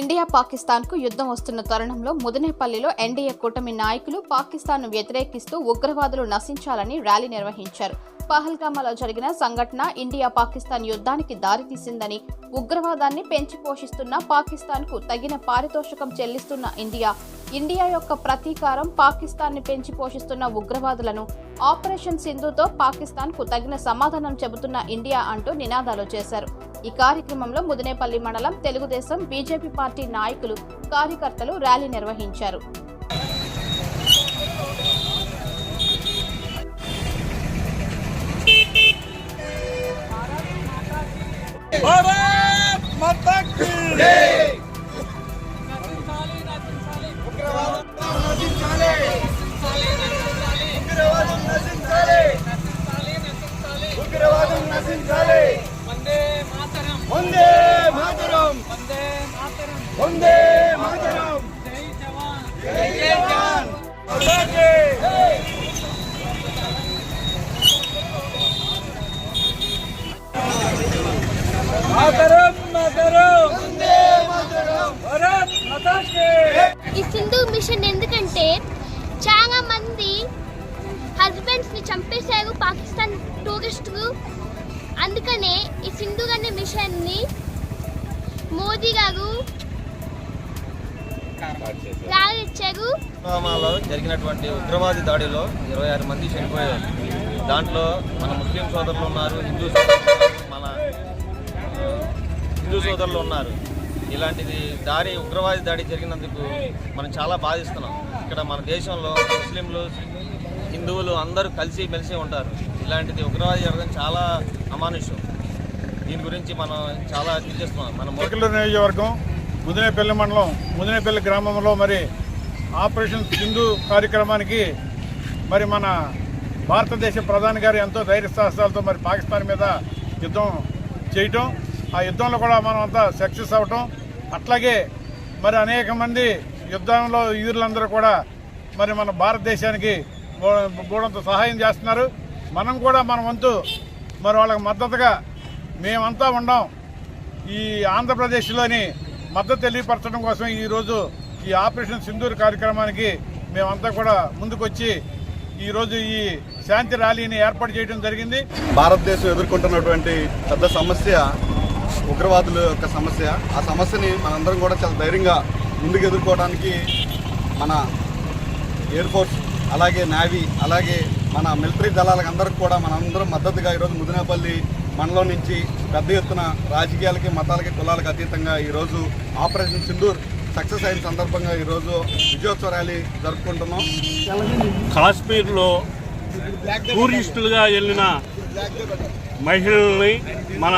India పాకిస్తాన్కు యుద్ధం వస్తున్న తరుణంలో ముదనేపల్లిలో ఎన్డీఏ కూటమి నాయకులు పాకిస్తాన్ను వ్యతిరేకిస్తూ ఉగ్రవాదులు నశించాలని ర్యాలీ నిర్వహించారు. పహల్గామాలో జరిగిన సంఘటన ఇండియా పాకిస్తాన్ యుద్ధానికి దారితీసిందని ఉగ్రవాదాన్ని పెంచి పోషిస్తున్న పాకిస్తాన్కు తగిన పారితోషికం చెల్లిస్తున్న ఇండియా ఇండియా యొక్క ప్రతీకారం పాకిస్తాన్ని పెంచి పోషిస్తున్న ఉగ్రవాదులను ఆపరేషన్ సింధుతో పాకిస్తాన్కు తగిన సమాధానం చెబుతున్న ఇండియా అంటూ నినాదాలు చేశారు. ఈ కార్యక్రమంలో ముదనేపల్లి మండలం తెలుగుదేశం బీజేపీ పార్టీ నాయకులు కార్యకర్తలు ర్యాలీ నిర్వహించారు All right. ఈ సింధు మిషన్ ఎందుకంటే చాలా మంది హస్బెండ్స్ని చంపేశారు పాకిస్తాన్ టూరిస్టులు అందుకనే ఈ సింధు అనే మిషన్ని మోదీ గారు ప్రారంభించారు పుల్వామాలో జరిగినటువంటి ఉగ్రవాది దాడిలో ఇరవై ఆరు మంది చనిపోయారు. దాంట్లో మన ముస్లిం సోదరులు ఉన్నారు హిందూ సోదరులు మన హిందూ సోదరులు ఉన్నారు. ఇలాంటిది దాడి ఉగ్రవాది దాడి జరిగినందుకు మనం చాలా బాధిస్తున్నాం. ఇక్కడ మన దేశంలో ముస్లింలు హిందువులు అందరూ కలిసి మెలిసి ఉంటారు. ఇలాంటిది ఉగ్రవాది జరగడం చాలా అమానుష్యం దీని గురించి మనం చాలా తెలియజేస్తున్నాం మన మోడీ నియోజకవర్గం ముదినేపల్లి మండలం ముదినేపల్లి గ్రామంలో మరి ఆపరేషన్ సింధు కార్యక్రమానికి మరి మన భారతదేశ ప్రధాని గారు ఎంతో ధైర్య సాహసాలతో మరి పాకిస్తాన్ మీద యుద్ధం చేయటం. ఆ యుద్ధంలో కూడా మనం అంతా సక్సెస్ అవటం. అట్లాగే మరి అనేక మంది యుద్ధంలో వీరులందరూ కూడా మరి మన భారతదేశానికి బో- బోడంత సహాయం చేస్తున్నారు. మనం కూడా మన వంతు మరి వాళ్ళకి మద్దతుగా మేమంతా ఉండం. ఈ ఆంధ్రప్రదేశ్లోని మద్దతు తెలియపరచడం కోసం ఈరోజు ఈ ఆపరేషన్ సింధూర్ కార్యక్రమానికి మేమంతా కూడా ముందుకొచ్చి ఈరోజు ఈ శాంతి ర్యాలీని ఏర్పాటు చేయడం జరిగింది. భారతదేశం ఎదుర్కొంటున్నటువంటి పెద్ద సమస్య ఉగ్రవాదుల యొక్క సమస్య. ఆ సమస్యని మనందరం కూడా చాలా ధైర్యంగా ముందుకు ఎదుర్కోవడానికి మన ఎయిర్ ఫోర్స్ అలాగే నేవీ అలాగే మన మిలిటరీ దళాలకు అందరికి కూడా మనందరం మద్దతుగా ఈరోజు ముదినేపల్లి మండలం నుంచి పెద్ద ఎత్తున రాజకీయాలకి మతాలకి కులాలకు అతీతంగా ఈరోజు ఆపరేషన్ సింధూర్ సక్సెస్ అయిన సందర్భంగా ఈరోజు విజయోత్సవ ర్యాలీ జరుపుకుంటున్నాం. కాశ్మీర్లో టూరిస్టులుగా వెళ్ళిన మహిళల్ని మన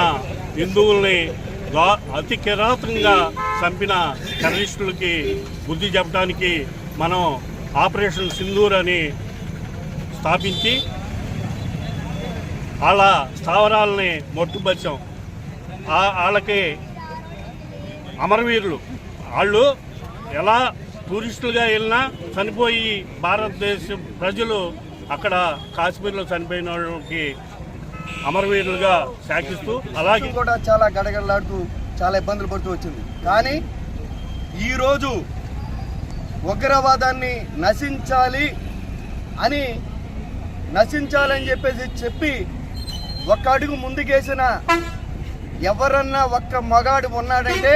హిందువుల్ని అతి కిరాతకంగా చంపిన టెర్రరిస్టులకి బుద్ధి చెప్పడానికి మనం ఆపరేషన్ సింధూర్ అని స్థాపించి వాళ్ళ స్థావరాలని మొట్టుపరిచాం. వాళ్ళకి అమరవీరులు. వాళ్ళు ఎలా టూరిస్టులుగా వెళ్ళినా చనిపోయి భారతదేశం ప్రజలు అక్కడ కాశ్మీర్లో చనిపోయిన వాళ్ళకి అమరవీరులుగా శాఖిస్తూ అలాగే కూడా చాలా గడగడలాడుతూ చాలా ఇబ్బందులు పడుతూ వచ్చింది. కానీ ఈరోజు ఉగ్రవాదాన్ని నశించాలి అని నశించాలని చెప్పేసి చెప్పి ఒక్క అడుగు ముందుకేసిన ఎవరన్నా ఒక్క మగాడు ఉన్నాడంటే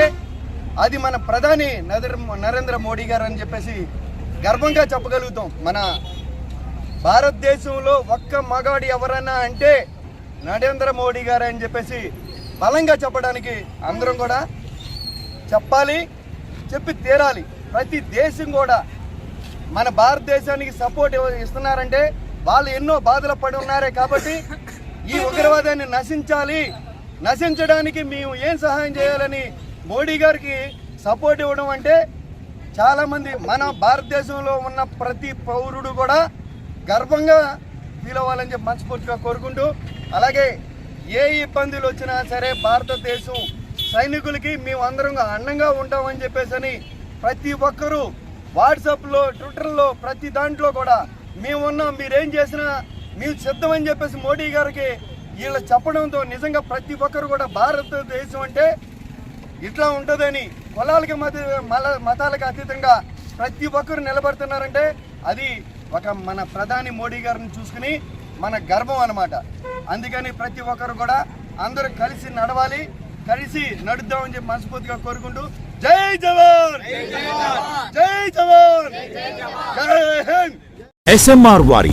అది మన ప్రధాని నరేంద్ర నరేంద్ర మోడీ గారు అని చెప్పేసి గర్వంగా చెప్పగలుగుతాం. మన భారతదేశంలో ఒక్క మగాడు ఎవరన్నా అంటే నరేంద్ర మోడీ గారు అని చెప్పేసి బలంగా చెప్పడానికి అందరం కూడా చెప్పాలి చెప్పి తీరాలి. ప్రతి దేశం కూడా మన భారతదేశానికి సపోర్ట్ ఇస్తున్నారంటే వాళ్ళు ఎన్నో బాధలు పడి ఉన్నారే కాబట్టి ఈ ఉగ్రవాదాన్ని నశించాలి. నశించడానికి మేము ఏం సహాయం చేయాలని మోడీ గారికి సపోర్ట్ ఇవ్వడం అంటే చాలామంది మన భారతదేశంలో ఉన్న ప్రతి పౌరుడు కూడా గర్వంగా ఫీల్ అవ్వాలని చెప్పి మనస్ఫూర్తిగా కోరుకుంటూ అలాగే ఏ ఇబ్బందులు వచ్చినా సరే భారతదేశం సైనికులకి మేము అందరం అండంగా ఉంటామని చెప్పేసి అని ప్రతి ఒక్కరూ వాట్సాప్లో ట్విట్టర్లో ప్రతి దాంట్లో కూడా మేమున్నాం మీరేం చేసినా మేము సిద్ధమని చెప్పేసి మోడీ గారికి వీళ్ళు చెప్పడంతో నిజంగా ప్రతి ఒక్కరు కూడా భారతదేశం అంటే ఇట్లా ఉంటుందని కులాలకి మత మల- మతాలకు అతీతంగా ప్రతి ఒక్కరు నిలబడుతున్నారంటే అది ఒక మన ప్రధాని మోడీ గారిని చూసుకుని మన గర్వం అన్నమాట. అందుకని ప్రతి ఒక్కరు కూడా అందరూ కలిసి నడవాలి కలిసి నడుద్దామని చెప్పి మనస్ఫూర్తిగా కోరుకుంటూ జై జవాన్! జై జవాన్! జై హింద్! ఎస్ఎంఆర్ వారి